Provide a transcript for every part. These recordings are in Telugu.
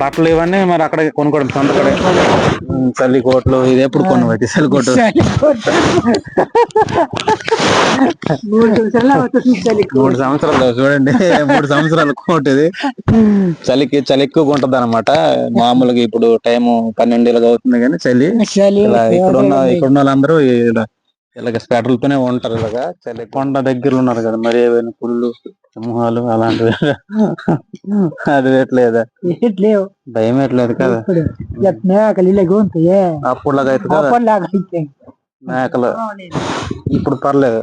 బట్టలు ఇవన్నీ మరి అక్కడ కొనుక్కోవడం సొంత కడే. ఉమ్, చల్లి కోట్లు ఇది ఎప్పుడు కొనువైతే చల్లి కోట్లు. మూడు సంవత్సరాలు చూడండి. మూడు సంవత్సరాల కోట్ ఇది. చలికి చలి ఎక్కువగా ఉంటది అనమాట మామూలుగా ఇప్పుడు టైం పన్నెండు అవుతుంది కానీ చలి. చలి ఇలా ఇక్కడ ఉన్న ఇక్కడ ఉన్న వాళ్ళందరూ ఇలాగ స్వెటర్లతోనే ఉంటారు ఇలాగా. చలి కొండ దగ్గర ఉన్నారు కదా మరి ఏవైనా పుల్లు సింహాలు అలాంటివి. అది లేవు. భయం వేయట్లేదు కదా. మేకలు ఇలాగ ఉంటాయే? అప్పుడులాగా అయితే కదా. మేకలు. ఇప్పుడు పర్లేదు.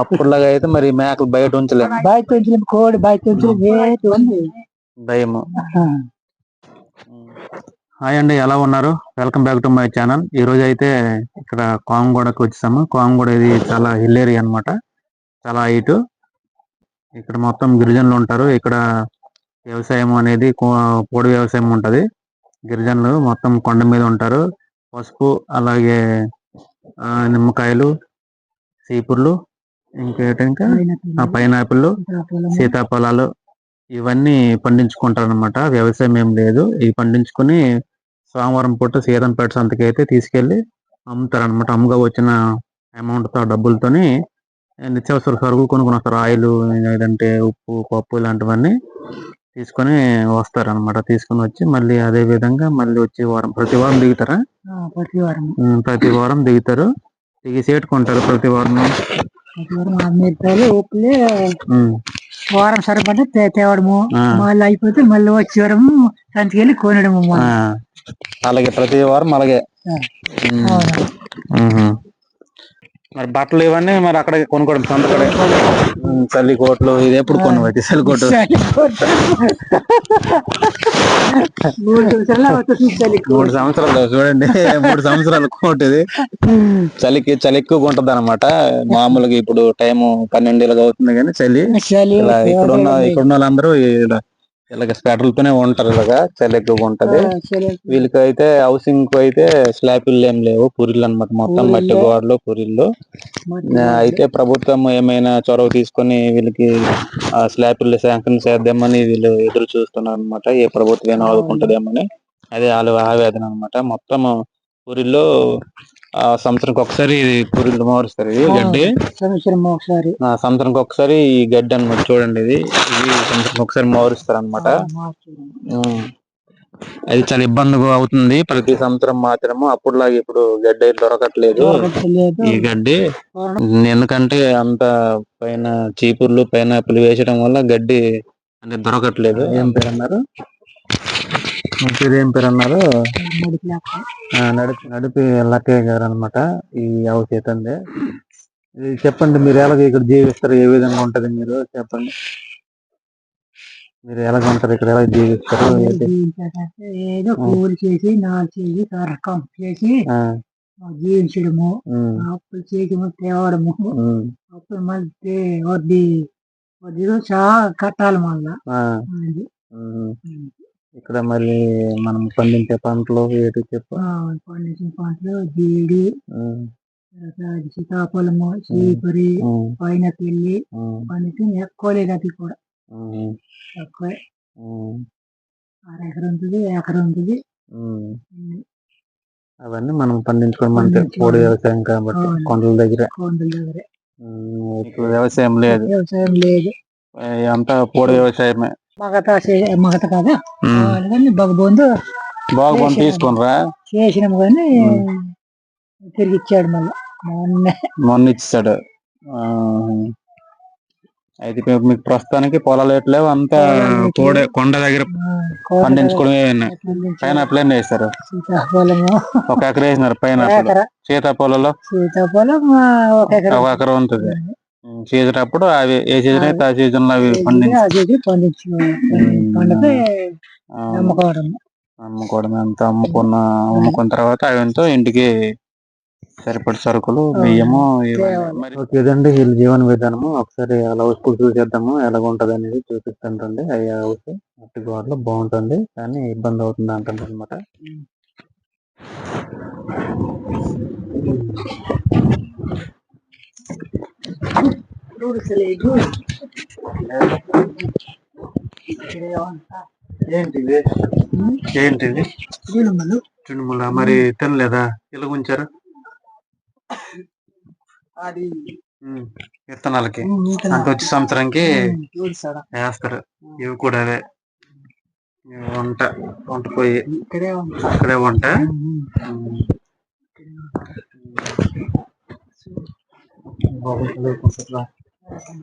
అప్పుడులాగా అయితే మరి మేకలు బయట ఉంచలేము బయట నుంచి కోడి బయట ఉంది. భయము. హాయ్ అండి ఎలా ఉన్నారు? Welcome back to my channel ఈ రోజు అయితే ఇక్కడ కోంగూడకి వచ్చేసాము. కోంగూడ ఇది చాలా హిల్ ఏరియా అనమాట చాలా హైట్ ఇక్కడ మొత్తం గిరిజనులు ఉంటారు. ఇక్కడ వ్యవసాయం అనేది పోడు వ్యవసాయం ఉంటది. గిరిజనులు మొత్తం కొండ మీద ఉంటారు. పసుపు అలాగే నిమ్మకాయలు సీపుర్లు ఇంకేంటి ఇంకా పైనాపిల్ సీతాఫలాలు ఇవన్నీ పండించుకుంటారు అనమాట వ్యవసాయం ఏం లేదు. ఇవి పండించుకుని సోమవారం పూట సీతంపేట సంతకి అయితే తీసుకెళ్ళి అమ్ముతారు అనమాట అమ్ముగా వచ్చిన అమౌంట్తో డబ్బులతోని నిత్యావసర సరుకులు కొనుక్కొని వస్తారు ఆయిల్ లేదంటే ఉప్పు పప్పు ఇలాంటివన్నీ తీసుకొని వస్తారు అనమాట తీసుకొని వచ్చి మళ్ళీ అదే విధంగా మళ్ళీ వచ్చి వారం ప్రతి వారం దిగుతారా? ప్రతి వారం ప్రతి వారం దిగుతారు. దిగి సేటుకుంటారు ప్రతి వారం వారం సరిపడ తేవడము. మళ్ళీ అయిపోతే మళ్ళీ వచ్చే వారం సంతికి వెళ్ళి కొనడము అలాగే ప్రతి వారం అలాగే. మరి బట్టలు ఇవన్నీ మరి అక్కడ కొనుక్కోవడం సొంత కడే? ఉమ్, చల్లి కోట్లు ఇది ఎప్పుడు కొనువైతే చల్లి కోట్లు. చలి కోటు. మూడు సంవత్సరాలు చూడండి. మూడు సంవత్సరాల కోట్ ఇది చలికి చలి ఎక్కువగా ఉంటది అనమాట మామూలుగా ఇప్పుడు టైం పన్నెండు అవుతుంది కానీ చలి. ఇక్కడ ఉన్న ఇక్కడ ఉన్న వాళ్ళందరూ ఇలాగ స్వెటర్లతోనే ఉంటారు ఇలాగా చలి ఎక్కువగా ఉంటది. వీళ్ళకి అయితే హౌసింగ్కు అయితే స్లాబిల్ ఏం లేవు పురిళ్ళు అన్నమాట మొత్తం మట్టి. గోడలు పురిళ్ళు. అయితే ప్రభుత్వం ఏమైనా చొరవ తీసుకొని వీళ్ళకి స్లాబ్ శాంక్షన్ చేద్దామని వీళ్ళు ఎదురు చూస్తున్నారు అనమాట ఏ ప్రభుత్వం ఆదుకుంటదేమని. అదే వాళ్ళ ఆవేదన అనమాట మొత్తం పూరిల్లో ఆ సంవత్సరానికి ఒకసారి ఇది పూరిళ్ళు మారుస్తారు ఇది గడ్డి. సంవత్సరం ఒకసారి ఆ సంవత్సరానికి ఒకసారి ఈ గడ్డి అనమాట చూడండి ఇది. ఇది సంవత్సరానికి ఒకసారి మారుస్తారు అనమాట. అది చాలా ఇబ్బందిగా అవుతుంది. ప్రతి సంవత్సరం మాత్రము అప్పుడులాగా ఇప్పుడు గడ్డి దొరకట్లేదు. లేదు ఈ గడ్డి. ఎందుకంటే అంత పైన చీపుర్లు పైన వేసడం వల్ల గడ్డి అంటే దొరకట్లేదు. ఏం పేరు అన్నారు? పేరు ఏం పేరు అన్నారు నడిపి నడిపి లక్కయ్య గారు అనమాట ఈ అవచేతంది ఇది చెప్పండి మీరు ఎలాగ ఇక్కడ జీవిస్తారు? ఏ విధంగా ఉంటది మీరు? చెప్పండి. మీరు ఎలాగ ఉంటారు? ఇక్కడ ఎలా జీవిస్తారు? ఏదో కూలి చేసి నాలు చేసి కరకం చేసి జీవించడము అప్పులు చేసి తేవడము. ఉమ్, అప్పుడు మళ్ళీ వడ్డీ వడ్డీలో చాలా కట్టాలి మళ్ళా. ఇక్కడ మళ్ళీ మనం పండించే పంటలు ఏటి చెప్పు. పండించిన పంటలు జీడి సీతాఫలము చీపురి పైన పెళ్ళి పండించిన ఎక్కువ లేదు అది కూడా ఎక్కువ అర ఎకరం ఉంటుంది ఎకరం ఉంటుంది. అవన్నీ మనం పండించుకోవడం అంటే. పోడు వ్యవసాయం కాబట్టి. కొండల దగ్గర. కొండల దగ్గర. వ్యవసాయం లేదు. వ్యవసాయం లేదు. అంతా పోడు వ్యవసాయమే. మగత మగత కదా. అందుకని భగబంధు బాగుపని తీసుకునిరా చేసినాము కానీ తిరిగి ఇచ్చాడు మళ్ళీ. మొన్న. మొన్న ఇచ్చాడు. ఆ, అయితే మీకు ప్రస్తుతానికి పొలాలు ఎట్లేవు? అంతా కోడే కొండ దగ్గర పండించుకోవడమే పైన ప్లేన్ వేస్తారు సీతాఫలము. ఒక ఎకర వేసినారు పైన సీతాఫలలో? సీతాఫలం ఒక ఎకరం. ఉంటుంది. సీజన్ అప్పుడు అవి ఏ సీజన్ అయితే ఆ సీజన్లో అవి పండించి అమ్ముకోవడం అమ్ముకోవడం అంత అమ్ముకున్న అమ్ముకున్న తర్వాత అవంతా ఇంటికి సరిపడి సరుకులు బియ్యము ఓకే, ఇదండి వీళ్ళ జీవన విధానము ఒకసారి అలా హౌస్ చూసేద్దాము ఎలాగ ఉంటది అనేది చూపిస్తుంటండి. అయ్యి హౌస్ మట్టి గోడలో బాగుంటుంది కానీ ఇబ్బంది అవుతుంది అంటుంది అనమాట ఏంటిది? ఏంటిది? చుండుముల మరి తినలేదా? ఇలా ఉంచారు అది విత్తనాలకి. విత్తనాలు. అంటే వచ్చే సంవత్సరానికి వేస్తారు. ఇవి కూడా అవే. ఇవి వంట వంట పోయి ఇక్కడే వంట. బాగుంటుంది కొంచెం.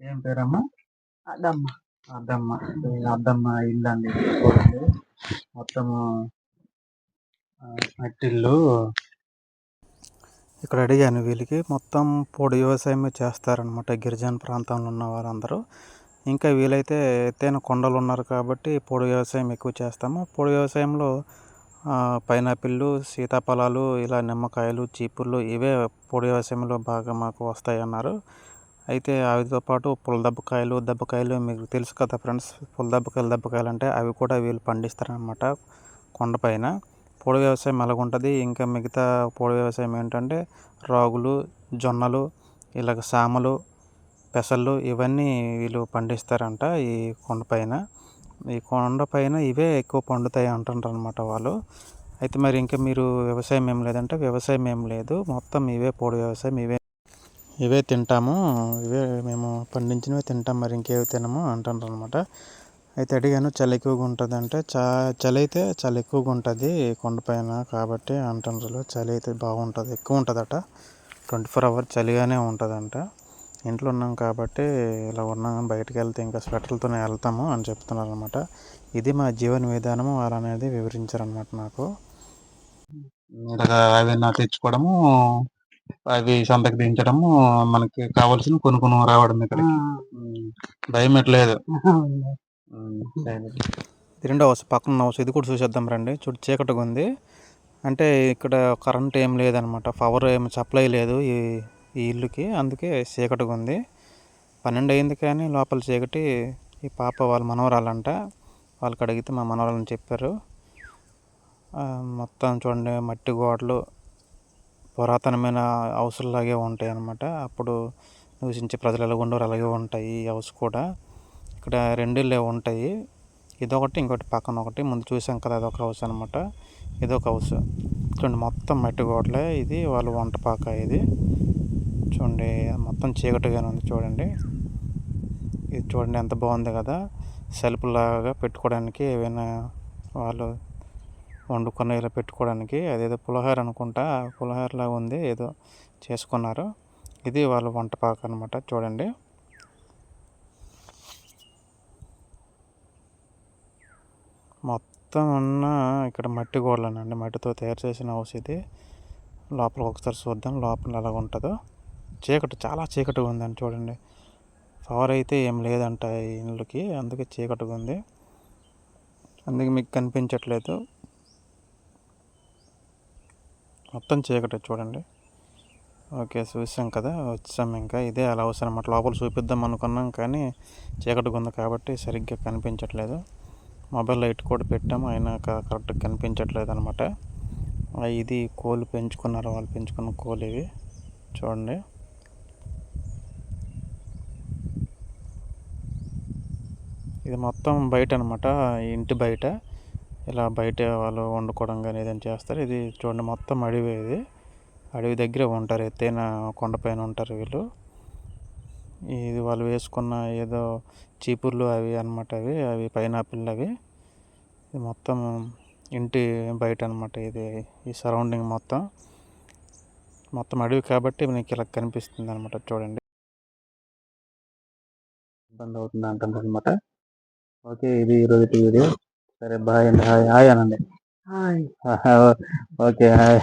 ఏం పేరమ్మా? అద్దమ్మ. ఈ అద్దమ్మ ఇల్లు. అండి మొత్తము మట్టిల్లు ఇక్కడ అడిగాను వీళ్ళకి. మొత్తం పొడి వ్యవసాయమే చేస్తారనమాట గిరిజన ప్రాంతంలో ఉన్న వారందరూ. ఇంకా వీలైతే ఎత్తైన కొండలు ఉన్నారు కాబట్టి పొడి వ్యవసాయం ఎక్కువ చేస్తాము. పొడి వ్యవసాయంలో పైనాపిళ్ళు పైనాపిల్లు సీతాఫలాలు ఇలా నిమ్మకాయలు చీపుర్లు ఇవే పొడి వ్యవసాయంలో బాగా మాకు వస్తాయి అన్నారు అయితే వాటితో పాటు పులదబ్బకాయలు దెబ్బకాయలు మీకు తెలుసు కదా ఫ్రెండ్స్. పులదబ్బకాయలు దెబ్బకాయలు అంటే అవి కూడా వీళ్ళు పండిస్తారనమాట కొండపైన పొడి వ్యవసాయం అలాగుంటుంది ఇంకా మిగతా పోడు వ్యవసాయం ఏంటంటే రాగులు జొన్నలు ఇలాగ సామలు పెసళ్ళు ఇవన్నీ వీళ్ళు పండిస్తారంట ఈ కొండపైన ఈ కొండపైన ఇవే ఎక్కువ పండుతాయి అంటుంటారు అనమాట వాళ్ళు. అయితే మరి ఇంకా మీరు వ్యవసాయం ఏం లేదంటే వ్యవసాయం ఏం లేదు. మొత్తం ఇవే పొడి వ్యవసాయం ఇవే ఇవే తింటాము. ఇవే మేము పండించినవే తింటాం. మరి ఇంకేవి తినము అంటారు అనమాట అయితే అడిగాను చలి ఎక్కువగా ఉంటుంది అంటే చా చలి అయితే చాలా ఎక్కువగా ఉంటుంది కొండపైన కాబట్టి అంటున్నారు చలి అయితే బాగుంటుంది ఎక్కువ ఉంటుందట. ట్వంటీ ఫోర్ అవర్ చలిగానే ఉంటుందంట. ఇంట్లో ఉన్నాం కాబట్టి ఇలా ఉన్నాం బయటికి వెళ్తే ఇంకా స్వెటర్లతోనే వెళ్తాము అని చెప్తున్నారు అనమాట ఇది మా జీవన విధానము వాళ్ళు అనేది వివరించారనమాట నాకు. ఇలాగా అవి నా తెచ్చుకోవడము అవి సంతకు దించడము మనకి కావాల్సిన కొనుక్కొని రావడం ఇక్కడ భయం ఎట్లేదు రెండో హౌస్ పక్కన హౌస్ ఇది కూడా చూసేద్దాం రండి. చుట్టూ చీకటిగా ఉంది. అంటే ఇక్కడ కరెంట్ ఏం లేదనమాట. పవర్ ఏం సప్లై లేదు ఈ ఈ ఇల్లుకి. అందుకే చీకటిగా ఉంది. పన్నెండు అయింది కానీ లోపల చీకటి ఈ పాప వాళ్ళ మనవరాలంట. వాళ్ళకి అడిగితే మా మనవరాలని చెప్పారు. మొత్తం చూడండి మట్టి గోడలు పురాతనమైన హౌస్లాగే ఉంటాయి అన్నమాట అప్పుడు నివసించే ప్రజలు ఎలా ఉండేవారు అలాగే ఉంటాయి ఈ హౌస్ కూడా. ఇక్కడ రెండు లేవు ఉంటాయి. ఇదొకటి ఇంకోటి పక్కన ఒకటి. ముందు చూసాం కదా అదొక హౌస్ అనమాట ఇదొక హౌస్. చూడండి మొత్తం మట్టి గోడలే. ఇది వాళ్ళ వంట పాక ఇది. చూడండి మొత్తం చీకటిగానే ఉంది చూడండి. ఇది చూడండి ఎంత బాగుంది కదా. సెల్ఫ్ లాగా పెట్టుకోవడానికి ఏవైనా వాళ్ళు వండుకొని ఇలా పెట్టుకోవడానికి. అదేదో పులిహోర అనుకుంటా. పులిహోరలాగా ఉంది ఏదో చేసుకున్నారు. ఇది వాళ్ళ వంట పాక అనమాట చూడండి. మొత్తం ఉన్న ఇక్కడ మట్టి గోడలనండి. మట్టితో తయారు చేసిన హౌస్ ఇది. లోపల ఒకసారి చూద్దాం లోపల ఎలా ఉంటుందో. చీకటి చాలా చీకటిగా ఉందండి చూడండి. పవర్ అయితే ఏం లేదంట ఈ ఇళ్ళకి అందుకే చీకటిగా ఉంది. అందుకే మీకు కనిపించట్లేదు. మొత్తం చీకటి చూడండి. ఓకే చూసాం కదా వచ్చాం ఇంకా. ఇదే అలా అవసరం అన్నమాట లోపల చూపిద్దాం అనుకున్నాం కానీ చీకటిగా ఉంది కాబట్టి సరిగ్గా కనిపించట్లేదు. మొబైల్ లైట్ కూడా పెట్టాము అయినా క- కరెక్ట్గా కనిపించట్లేదు అనమాట ఇది కోళ్ళు పెంచుకున్నారు వాళ్ళు పెంచుకున్న కోళ్ళు ఇవి. చూడండి. ఇది మొత్తం బయట అనమాట ఇంటి బయట. ఇలా బయట వాళ్ళు వండుకోవడం కానీ ఏదైనా చేస్తారు. ఇది చూడండి మొత్తం అడవి ఇది. అడవి దగ్గర ఉంటారు ఎత్తైన కొండపైన ఉంటారు వీళ్ళు. ఇది వాళ్ళు వేసుకున్న ఏదో చీపుర్లు అవి అన్నమాట అవి అవి పైనాపిల్ అవి. ఇది మొత్తం ఇంటి బయట అనమాట ఇది ఈ సరౌండింగ్ మొత్తం. మొత్తం అడవి కాబట్టి మీకు ఇలా కనిపిస్తుంది అనమాట చూడండి. ఇబ్బంది అవుతుంది అంటుంది అనమాట ఓకే ఇది ఈరోజు వీడియో. సరే బాయ్ అండి. హాయ్ హాయ్ అనండి. హాయ్. Okay hi.